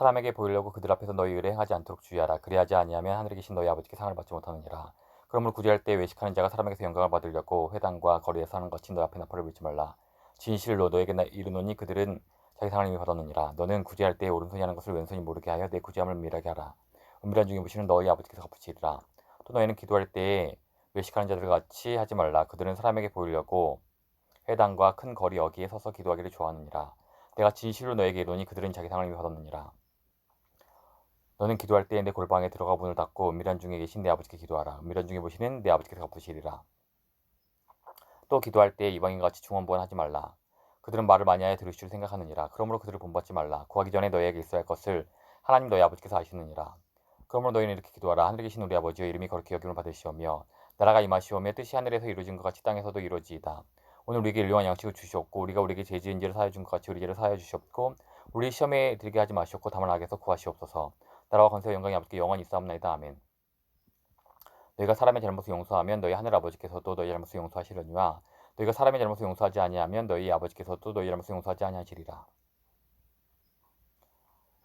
사람에게 보이려고 그들 앞에서 너희 의를 행하지 않도록 주의하라. 그리하지 아니하면 하늘에 계신 너희 아버지께 상을 받지 못하느니라. 그러므로 구제할 때 외식하는 자가 사람에게서 영광을 받으려고 회당과 거리에서 하는 것이 너 앞에 나팔을 불지 말라. 진실로 너에게 나 이르노니 그들은 자기 상을 이미 받았느니라. 너는 구제할 때 오른손이 하는 것을 왼손이 모르게 하여 내 구제함을 미라게 하라. 은밀한 중에 보시는 너희 아버지께서 갚으시리라. 또 너희는 기도할 때에 외식하는 자들 같이 하지 말라. 그들은 사람에게 보이려고 회당과 큰 거리 여기에 서서 기도하기를 좋아하느니라. 내가 진실로 너에게 이르노니 그들은 자기 상을 이미 받았느니라. 너는 기도할 때에 내 골방에 들어가 문을 닫고 은밀한 중에 계신 내 아버지께 기도하라. 은밀한 중에 보시는 내 아버지께서 갚으시리라. 또 기도할 때에 이방인같이 중언부언 하지 말라. 그들은 말을 많이 하여 줄 생각하느니라. 그러므로 그들을 본받지 말라. 구하기 전에 너희에게 있어야 할 것을 하나님 너희 아버지께서 아시느니라. 그러므로 너희는 이렇게 기도하라. 하늘에 계신 우리 아버지여 이름이 거룩히 여김을 받으시오며 나라가 임하시오며 뜻이 하늘에서 이루어진 것 같이 땅에서도 이루어지이다. 오늘 우리에게 일용한 양식을 주시옵고 우리가 우리에게 죄 지은 죄를 사하여 준 것 같이 우리 죄를 사하여 주시옵고 우리 시험에 들게 하지 마시옵고 다만 악에서 구하시옵소서. 나라와 건세와 영광이 아버지께 영원히 있사옵나이다. 아멘. 너희가 사람의 잘못을 용서하면 너희 하늘 아버지께서도 너희 잘못을 용서하시려니와 너희가 사람의 잘못을 용서하지 아니하면 너희 아버지께서도 너희 잘못을 용서하지 아니하시리라.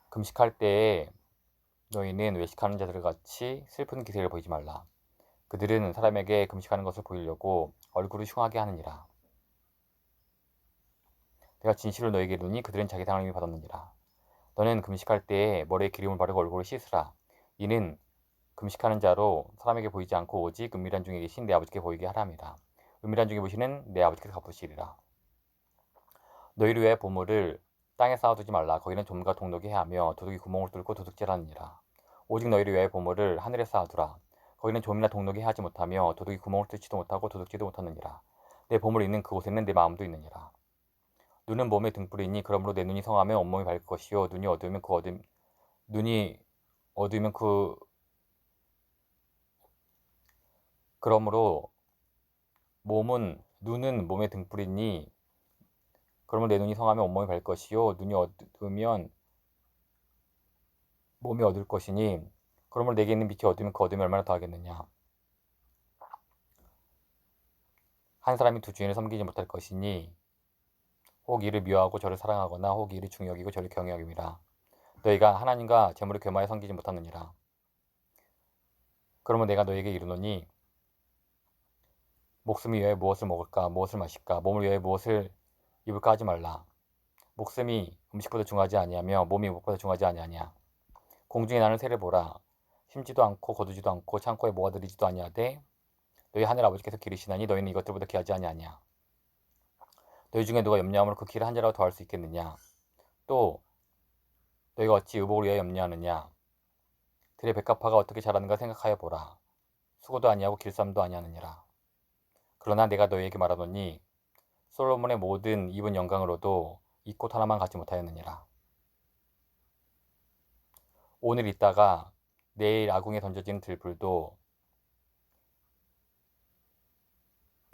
금식할 때에 너희는 외식하는 자들 같이 슬픈 기색을 보이지 말라. 그들은 사람에게 금식하는 것을 보이려고 얼굴을 흉하게 하느니라. 내가 진실로 너에게 이르니 그들은 자기 이미 받았느니라. 너는 금식할 때에 머리에 기름을 바르고 얼굴을 씻으라. 이는 금식하는 자로 사람에게 보이지 않고 오직 은밀한 중에 계신 내 아버지께 보이게 하랍니다. 은밀한 중에 보시는 내 아버지께서 갚으시리라. 너희를 위해 보물을 땅에 쌓아두지 말라. 거기는 좀과 동록이 해하며 도둑이 구멍을 뚫고 도둑질하느니라. 오직 너희를 위해 보물을 하늘에 쌓아두라. 거기는 좀이나 동록이 하지 못하며 도둑이 구멍을 뚫지도 못하고 도둑질도 못하느니라. 내 보물이 있는 그곳에는 내 마음도 있느니라. 눈은 몸의 등불이니 그러므로 내 눈이 성하면 온몸이 밝을 것이요. 눈이 어두우면 그 어둠 눈이 어두우면 그 그러므로 몸은 눈은 몸의 등불이니 그러면 내 눈이 성하면 온몸이 밝을 것이요. 눈이 어두우면 몸이 어두울 것이니 그러므로 내게 있는 빛이 어두우면 그 어둠이 얼마나 더하겠느냐. 한 사람이 두 주인을 섬기지 못할 것이니 혹 이를 미워하고 저를 사랑하거나 혹 이를 중히 여기고 저를 경히 여김이라 너희가 하나님과 재물을 교마에 섬기지 못하느니라. 그러면 내가 너에게 이르노니 목숨이 위해 무엇을 먹을까 무엇을 마실까 몸을 위해 무엇을 입을까 하지 말라. 목숨이 음식보다 중하지 아니하며 몸이 무엇보다 중하지 아니하냐. 공중에 나는 새를 보라. 심지도 않고 거두지도 않고 창고에 모아들이지도 아니하되 너희 하늘 아버지께서 기르시나니 너희는 이것들보다 귀하지 아니하냐 너희 중에 누가 염려함으로 그 길을 한 자라고 더할 수 있겠느냐? 또 너희가 어찌 의복을 위하여 염려하느냐? 들의 백합화가 어떻게 자라는가 생각하여 보라. 수고도 아니하고 길쌈도 아니하느니라. 그러나 내가 너희에게 말하노니 솔로몬의 모든 입은 영광으로도 이 꽃 하나만 갖지 못하였느니라. 오늘 있다가 내일 아궁에 던져진 들불도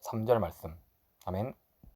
3절 말씀. 아멘.